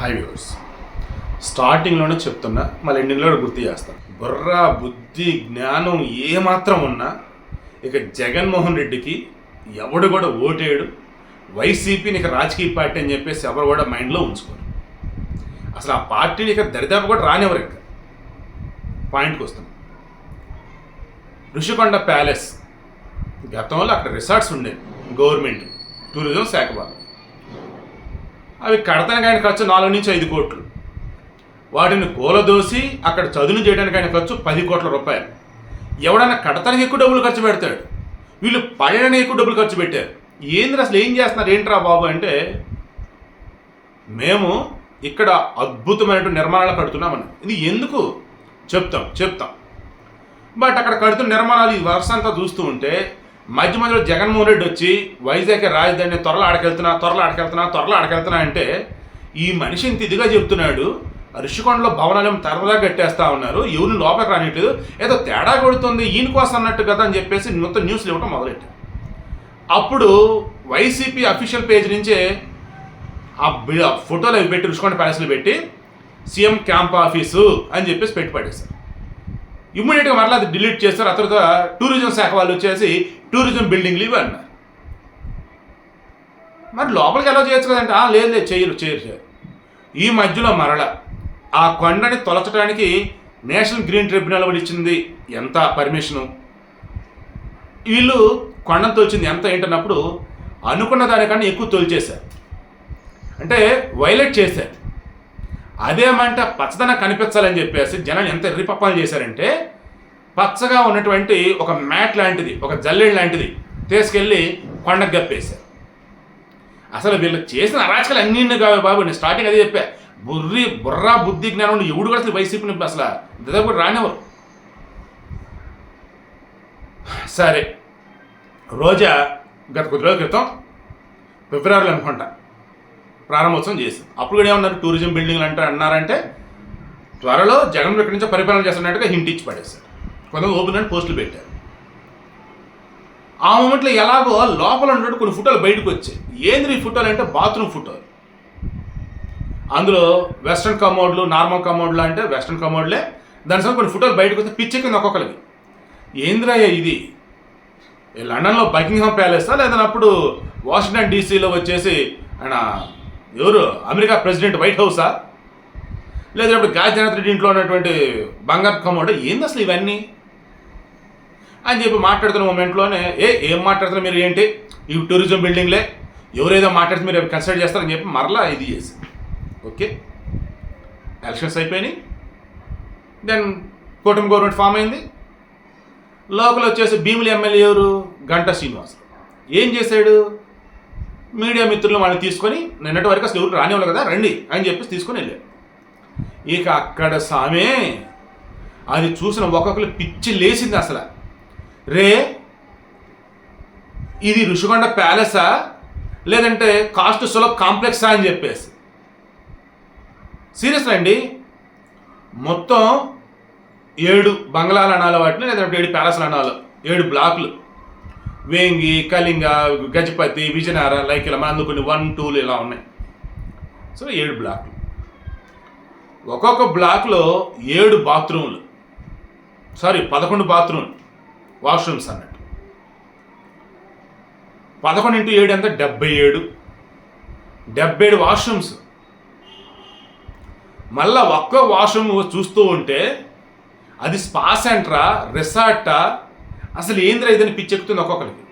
High viewers స్టార్టింగ్లోనే చెప్తున్నా మళ్ళీ ఎండింగ్లో గుర్తు చేస్తాను బుర్ర బుద్ధి జ్ఞానం ఏమాత్రం ఉన్నా ఇక జగన్మోహన్ రెడ్డికి ఎవడు కూడా ఓటేయడు. వైసీపీని ఇక రాజకీయ పార్టీ అని చెప్పేసి ఎవరు కూడా మైండ్లో ఉంచుకోరు. అసలు ఆ పార్టీని ఇక దరిదాపు కూడా రానివ్వరు ఇక. పాయింట్కి వస్తాం. ఋషికొండ ప్యాలెస్. గతంలో అక్కడ రిసార్ట్స్ ఉండేవి గవర్నమెంట్ టూరిజం శాఖ వాళ్ళు. అవి కడతానికి ఆయన ఖర్చు నాలుగు నుంచి ఐదు కోట్లు. వాటిని కూలదోసి అక్కడ చదును చేయడానికి ఆయన ఖర్చు పది కోట్ల రూపాయలు. ఎవడన్నా కడతానికి ఎక్కువ డబ్బులు ఖర్చు పెడతాడు. వీళ్ళు పడడానికి ఎక్కువ డబ్బులు ఖర్చు పెట్టారు. ఏంది అసలు ఏం చేస్తున్నారు? ఏంట్రా బాబు అంటే మేము ఇక్కడ అద్భుతమైనటువంటి నిర్మాణాలు కడుతున్నామని. ఇది ఎందుకు? చెప్తాం చెప్తాం. బట్ అక్కడ కడుతున్న నిర్మాణాలు ఈ వర్షంతా చూస్తూ ఉంటే మధ్య మధ్యలో జగన్మోహన్ రెడ్డి వచ్చి వైజాగ్ రాజధాని త్వరలో ఆడకెళ్తున్నా త్వరలో ఆడకెళ్తున్నా త్వరలో ఆడకెళ్తున్నా అంటే ఈ మనిషి ఇంత ఇదిగా చెప్తున్నాడు. ఋషికొండలో భవనాలు తరదా కట్టేస్తా ఉన్నారు. ఎవరిని లోపలికి రానిట్లేదు. ఏదో తేడా కొడుతుంది ఈయన కోసం అన్నట్టు కదా అని చెప్పేసి మొత్తం న్యూస్లు ఇవ్వడం మొదలెట్టారు. అప్పుడు వైసీపీ అఫీషియల్ పేజ్ నుంచే ఆ బి- ఫోటోలు అవి పెట్టి ఋషికొండ ప్యాలెస్లో పెట్టి సీఎం క్యాంప్ ఆఫీసు అని చెప్పేసి పెట్టి పడేశారు ఇమ్మీడియట్గా మరలా అది డిలీట్ చేస్తారు. ఆ తర్వాత టూరిజం శాఖ వాళ్ళు వచ్చేసి టూరిజం బిల్డింగ్లు ఇవి అన్నారు మరి లోపలికి ఎలా చేయొచ్చు కదంటే లేదు లేదు చేయరు చేయరు చేయరు. ఈ మధ్యలో మరల ఆ కొండని తొలచడానికి నేషనల్ గ్రీన్ ట్రిబ్యునల్ వాళ్ళు ఇచ్చింది ఎంత పర్మిషను? వీళ్ళు కొండను తోల్చింది ఎంత ఏంటన్నప్పుడు అనుకున్న దానికన్నా ఎక్కువ తోల్చేశారు. అంటే వైలెట్ చేశారు. అదేమంట పచ్చదనం కనిపించాలని చెప్పేసి జనాలు ఎంత ఎర్రిపప్పలు చేశారంటే పచ్చగా ఉన్నటువంటి ఒక మ్యాట్ లాంటిది ఒక జల్లెడ్ లాంటిది తీసుకెళ్ళి కొండకు గప్పేశారు అసలు వీళ్ళు చేసిన అరాచకాలు అన్నీ కావు బాబు నేను స్టార్టింగ్ అదే చెప్పా. బుర్రి బుర్రా బుద్ధి జ్ఞానం ఎవడు కూడా అసలు వైసీపీని అసలు దాదాపు కూడా రానివ్వరు. సరే రోజా గత కొద్ది రోజుల క్రితం ఫిబ్రవరిలో అనుకుంటా. ప్రారంభోత్సవం చేసింది అప్పుడు కూడా ఏమన్నారు? టూరిజం బిల్డింగ్లు అంటే అన్నారంటే త్వరలో జగన్ ఇక్కడి నుంచో పరిపాలన చేస్తున్నట్టుగా హింట్ ఇచ్చి పడేశారు. కొంతమంది ఓపెన్ అని పోస్టులు పెట్టారు. ఆ మూమెంట్లో ఎలాగో లోపల ఉన్నట్టు కొన్ని ఫోటోలు బయటకు వచ్చాయి. ఏంది ఈ ఫోటోలు అంటే బాత్రూమ్ ఫోటోలు. అందులో వెస్ట్రన్ కమోడ్లు నార్మల్ కమోడ్లు అంటే వెస్ట్రన్ కమోడ్లే. దాని సమ కొన్ని ఫోటోలు బయటకు వస్తే పిచ్చి కింద ఒక్కొక్కరికి ఏంద్రయ్య ఇది? లండన్లో బకింగ్హామ్ ప్యాలెసా? లేదన్నప్పుడు అప్పుడు వాషింగ్టన్ డీసీలో వచ్చేసి ఆయన ఎవరు? అమెరికా ప్రెసిడెంట్ వైట్ హౌసా? లేదా ఇప్పుడు గాజనాథ్ రెడ్డి ఇంట్లో ఉన్నటువంటి బంగారు కమోడ్ ఏంది అసలు ఇవన్నీ? అని చెప్పి మాట్లాడుతున్న మూమెంట్లోనే ఏ ఏం మాట్లాడుతున్నారు మీరు ఏంటి? ఇవి టూరిజం బిల్డింగ్లే? ఎవరేదో మాట్లాడితే మీరు కన్సిడర్ చేస్తారని చెప్పి మరలా ఇది చేసి ఓకే? ఎలక్షన్స్ అయిపోయినాయి. దెన్ కూటమి గవర్నమెంట్ ఫామ్ అయింది. లోపల వచ్చేసి భీములు ఎమ్మెల్యే ఎవరు? గంటా శ్రీనివాస్. ఏం చేశాడు? మీడియా మిత్రులు వాళ్ళని తీసుకొని నిన్నటి వరకు అసలు ఎవరు రానివ్వలేదు కదా రండి అని చెప్పేసి తీసుకొని వెళ్ళారు. ఇక అక్కడ సామే అది చూసిన ఒక్కొక్కరు పిచ్చి లేచింది అసలు. రే ఇది ఋషికొండ ప్యాలెసా? లేదంటే కాస్ట్ సులభ్ కాంప్లెక్సా అని చెప్పేసి. సీరియస్ అండి. మొత్తం ఏడు బంగ్లాలు అనాలి వాటిని లేదంటే ఏడు ప్యాలెస్లు అనాలి ఏడు బ్లాక్లు. వేంగి కళింగ గజపతి విజయనగర లైక్ ఇలా మన కొన్ని వన్ టూలు ఇలా ఉన్నాయి. సో ఏడు బ్లాక్లు ఒక్కొక్క బ్లాక్లో ఏడు బాత్రూమ్లు సారీ పదకొండు బాత్రూమ్లు వాష్రూమ్స్ అన్నట్టు. పదకొండు ఇంటూ ఏడు ఎంత? డెబ్బై ఏడు. డెబ్బై ఏడు వాష్రూమ్స్ మళ్ళా ఒక్క వాష్రూమ్ చూస్తూ ఉంటే అది స్పా సెంటరా రిసార్టా అసలు ఏంద్రా ఇదని పిచ్చెక్కుతుంది ఒక్కొక్కరికి?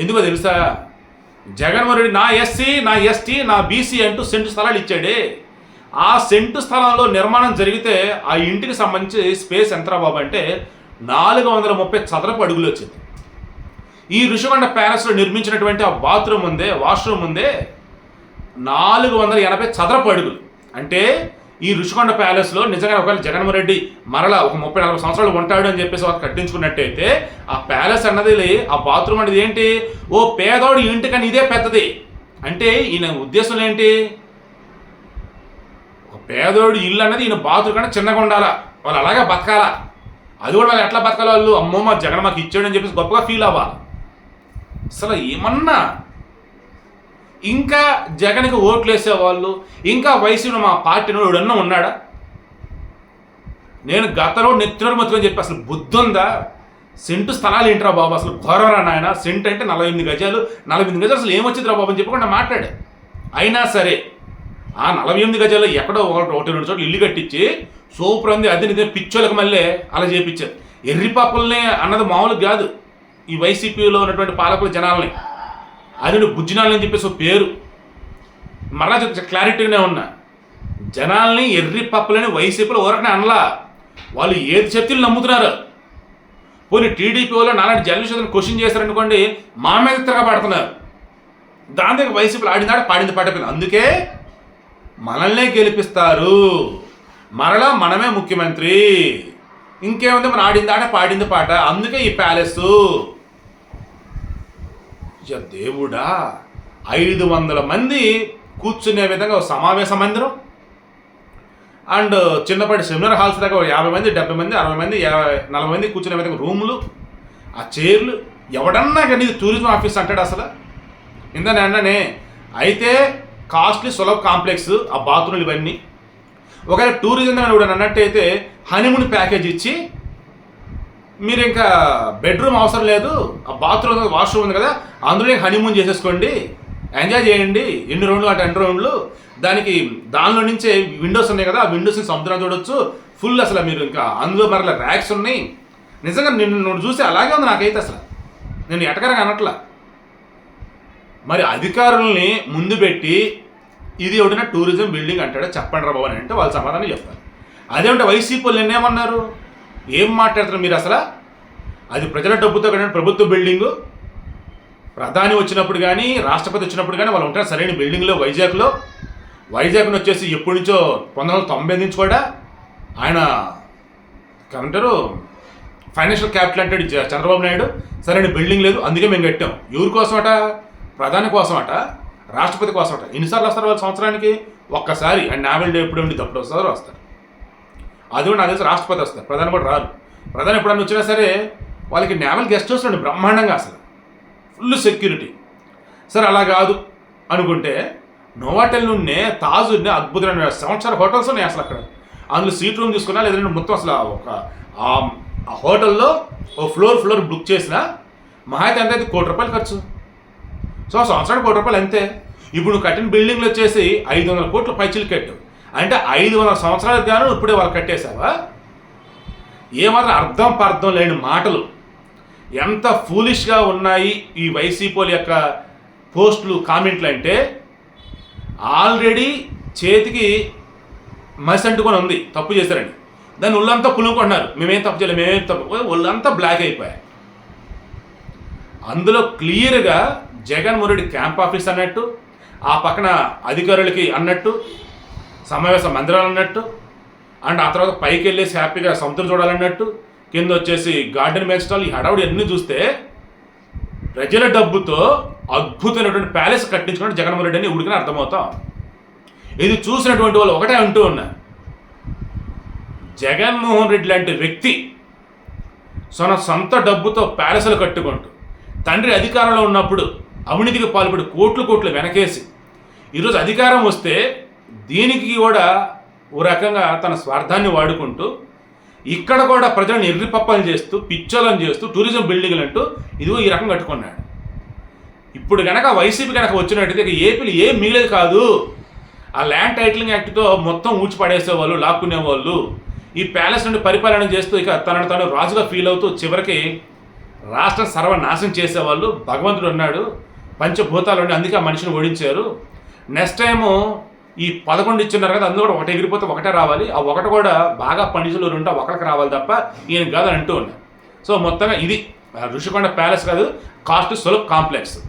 ఎందుకో తెలుసా? జగన్మోహన్ రెడ్డి నా ఎస్సీ నా ఎస్టీ నా బీసీ అంటూ సెంటు స్థలాలు ఇచ్చాడే. ఆ సెంటు స్థలంలో నిర్మాణం జరిగితే ఆ ఇంటికి సంబంధించి స్పేస్ ఎంతరా బాబు అంటే నాలుగు వందల ముప్పై చదరపు అడుగులు వచ్చింది. ఈ ఋషికొండ ప్యాలెస్లో నిర్మించినటువంటి ఆ బాత్రూమ్ ఉందే వాష్రూమ్ ఉందే నాలుగు వందల ఎనభై చదరపు అడుగులు. అంటే ఈ ఋషికొండ ప్యాలెస్లో నిజంగా ఒకవేళ జగన్మోహన్ రెడ్డి మరలా ఒక ముప్పై నలభై సంవత్సరాలు ఉంటాడు అని చెప్పేసి వాళ్ళు కట్టించుకున్నట్టయితే ఆ ప్యాలెస్ అన్నది ఆ బాత్రూమ్ అనేది ఏంటి? ఓ పేదోడు ఇంటికని ఇదే పెద్దది. అంటే ఈయన ఉద్దేశం ఏంటి? ఒక పేదోడు ఇల్లు అన్నది ఈయన బాత్రూమ్ కన్నా చిన్నగా ఉండాలా? వాళ్ళు అలాగే బతకాలా? అది కూడా వాళ్ళు ఎట్లా బతకాలి వాళ్ళు? అమ్మో మా జగన్ మాకు ఇచ్చాడు అని చెప్పేసి గొప్పగా ఫీల్ అవ్వాలి. అసలు ఏమన్నా ఇంకా జగన్కి ఓట్లు వేసేవాళ్ళు ఇంకా వైసీపీ మా పార్టీలో ఎవడన్నా ఉన్నాడా? నేను గతంలో నెత్తిన మొత్తం చెప్పి అసలు బుద్ధి ఉందా సెంటు స్థలాలు ఏంట్రా బాబు అసలు ఘోరరా నాయన? సెంట్ అంటే నలభై ఎనిమిది గజాలు నలభై ఎనిమిది గజాలు అసలు ఏమొచ్చిందిరా బాబు అని చెప్పకుండా మాట్లాడు. అయినా సరే ఆ నలభై ఎనిమిది గజాల్లో ఎక్కడో ఒకటి ఒకటి రెండు చోట్ల ఇల్లు కట్టించి సూపర్ ఉంది అది నిజం పిచ్చోళ్ళకి మళ్ళీ అలా చేపించారు. ఎర్రి పాపల్ని అన్నది మామూలు కాదు. ఈ వైసీపీలో ఉన్నటువంటి పాలకుల జనాలని అది నువ్వు బుజ్జినాలని చెప్పేసి ఒక పేరు. మరలా క్లారిటీగానే ఉన్నా. జనాల్ని ఎర్రి పప్పులని వైసీపీలో ఊరకనే అనలా. వాళ్ళు ఏది చెప్తే నమ్ముతున్నారు. పోనీ టీడీపీ వాళ్ళు నాలాంటి జర్నలిస్టులను క్వశ్చన్ చేశారనుకోండి మా మీద తిరగబడుతున్నారు. దాని దగ్గర వైసీపీలో ఆడినాడు పాడింది పాటపోయింది అందుకే మనల్నే గెలిపిస్తారు. మరలా మనమే ముఖ్యమంత్రి. ఇంకేముంది? మన ఆడింది పాడింది పాట. అందుకే ఈ ప్యాలెస్ ఇక దేవుడా? ఐదు వందల మంది కూర్చునే విధంగా సమావేశ మందిరం. అండ్ చిన్నపాటి సెమినార్ హాల్స్ దాకా ఒక యాభై మంది డెబ్బై మంది అరవై మంది యాభై నలభై మంది కూర్చునే విధంగా రూములు ఆ చైర్లు. ఎవడన్నా కానీ ఇది టూరిజం ఆఫీస్ అంటాడు అసలు? ఇందని అన్ననే అయితే కాస్ట్లీ సులభ కాంప్లెక్స్ ఆ బాత్రూమ్లు ఇవన్నీ. ఒకవేళ టూరిజం అని కూడా అన్నట్టయితే హనీమూన్ ప్యాకేజ్ ఇచ్చి మీరు ఇంకా బెడ్రూమ్ అవసరం లేదు ఆ బాత్రూమ్ ఉంది, వాష్రూమ్ ఉంది కదా అందులో హనీమూన్ చేసేసుకోండి. ఎంజాయ్ చేయండి. ఎన్ని రౌండ్లు అటు ఎన్ని రౌండ్లు దానికి దానిలో నుంచే విండోస్ ఉన్నాయి కదా ఆ విండోస్ని సముద్రం చూడొచ్చు. ఫుల్ అసలు మీరు ఇంకా అందులో మరలా ర్యాక్స్ ఉన్నాయి. నిజంగా నిన్ను నువ్వు చూసి అలాగే ఉంది నాకైతే అసలు. నేను ఎటకరగా అనట్లా. మరి అధికారుల్ని ముందు పెట్టి ఇది ఎవడైనా టూరిజం బిల్డింగ్ అంటాడో? చెప్పండి రా బాబు అని అంటే వాళ్ళు సమాధానం చెప్తారు. అదేమంటే వైసీపీ వాళ్ళు నిన్నేమన్నారు? ఏం మాట్లాడుతున్నారు మీరు అసలు? అది ప్రజల డబ్బుతో కట్టిన ప్రభుత్వ బిల్డింగు ప్రధాని వచ్చినప్పుడు కానీ రాష్ట్రపతి వచ్చినప్పుడు కానీ వాళ్ళు ఉంటారు. సరైన బిల్డింగ్లో వైజాగ్లో. వైజాగ్ను వచ్చేసి ఎప్పటి నుంచో పంతొమ్మిది వందల తొంభై నుంచి కూడా ఆయన ఏమంటారు? ఫైనాన్షియల్ క్యాపిటల్ అంటాడు చంద్రబాబు నాయుడు. సరైన బిల్డింగ్ లేదు అందుకే మేము కట్టాం. ఎవరి కోసమట? ప్రధాని కోసమట? రాష్ట్రపతి కోసమట? ఎన్నిసార్లు వస్తారు వాళ్ళు సంవత్సరానికి? ఒక్కసారి. అండ్ నావెల్ డే ఎప్పుడు ఉండి తప్పుడు వస్తారు వస్తారు. అది కూడా నాకు తెలిసి రాష్ట్రపతి వస్తారు. ప్రధాని కూడా రారు. ప్రధాని ఎప్పుడన్నా వచ్చినా సరే వాళ్ళకి నావెల్ గెస్ట్ హౌస్ బ్రహ్మాండంగా అసలు. Full security. సరే అలా కాదు. అనుకుంటే నోవాటెల్ నుండి తాజ్ ఉన్న అద్భుతమైన సంవత్సరాల హోటల్స్ ఉన్నాయి అసలు అక్కడ. అందులో సీట్ రూమ్ తీసుకున్నా లేదంటే మొత్తం అసలు ఒక ఆ- హోటల్లో ఓ ఫ్లోర్ ఫ్లోర్ బుక్ చేసిన మహా అయితే ఎంత అయితే కోటి రూపాయలు ఖర్చు. సో సంవత్సరానికి కోటి రూపాయలు అంతే. ఇప్పుడు నువ్వు కట్టిన బిల్డింగ్లు వచ్చేసి ఐదు వందల కోట్ల పైచీలు కట్టు. అంటే ఐదు వందల సంవత్సరాలకు గాను ఇప్పుడే వాళ్ళు కట్టేశావా? ఏమాత్రం అర్థం పర్థం లేని మాటలు. ఎంత ఫూలిష్గా ఉన్నాయి ఈ వైసీపీల యొక్క పోస్టులు కామెంట్లు అంటే ఆల్రెడీ చేతికి మసి అంటుకొని ఉంది తప్పు చేశారని. దాన్ని ఒళ్ళంతా కులుకుంటున్నారు మేమేం తప్పు చేయలేదు మేమేం తప్పు ఒళ్ళంతా బ్లాక్ అయిపోయాయి. అందులో క్లియర్గా జగన్మోహన్ రెడ్డి క్యాంప్ ఆఫీస్ అన్నట్టు ఆ పక్కన అధికారులకి అన్నట్టు సమావేశ మందిరాలు అన్నట్టు అండ్ ఆ తర్వాత పైకి వెళ్ళేసి హ్యాపీగా సముద్రం చూడాలన్నట్టు కింద వచ్చేసి గార్డెన్ మేక్స్టాల్ ఈ హడావుడి అన్నీ చూస్తే ప్రజల డబ్బుతో అద్భుతమైనటువంటి ప్యాలెస్ కట్టించుకున్న జగన్మోహన్ రెడ్డి అని ఉడికిన అర్థమవుతాం. ఇది చూసినటువంటి వాళ్ళు ఒకటే అంటూ ఉన్నారు జగన్మోహన్ రెడ్డి లాంటి వ్యక్తి తన సొంత డబ్బుతో ప్యాలెస్లు కట్టుకుంటూ తండ్రి అధికారంలో ఉన్నప్పుడు అవినీతికి పాల్పడి కోట్లు కోట్లు వెనకేసి ఈరోజు అధికారం వస్తే దీనికి కూడా ఓ రకంగా తన స్వార్థాన్ని వాడుకుంటూ ఇక్కడ కూడా ప్రజలను ఎర్రిపప్పలు చేస్తూ పిచ్చోలను చేస్తూ టూరిజం బిల్డింగ్లు అంటూ ఇదిగో ఈ రకం కట్టుకున్నాడు. ఇప్పుడు కనుక వైసీపీ కనుక వచ్చినట్టయితే ఇక ఏపీలు ఏం మిగిలేదు కాదు. ఆ ల్యాండ్ టైటిలింగ్ యాక్ట్తో మొత్తం ఊడ్చి పడేసేవాళ్ళు లాక్కునేవాళ్ళు. ఈ ప్యాలెస్ నుండి పరిపాలన చేస్తూ ఇక తనను తాను రాజుగా ఫీల్ అవుతూ చివరికి రాష్ట్రం సర్వనాశనం చేసేవాళ్ళు. భగవంతుడు ఉన్నాడు. పంచభూతాలు ఉండి అందుకే ఆ మనిషిని ఓడించారు. నెక్స్ట్ టైము ఈ పదకొండు ఇచ్చిన్నారు కదా అందులో కూడా ఒకటి ఎగిరిపోతే ఒకటే రావాలి. ఆ ఒకటి కూడా బాగా పండితులు ఉంటే ఒకరికి రావాలి తప్ప ఈయన కాదు అంటూ ఉన్నాయి సో మొత్తంగా ఇది ఋషికొండ ప్యాలెస్ కాదు కాస్ట్ సులభ్ కాంప్లెక్స్.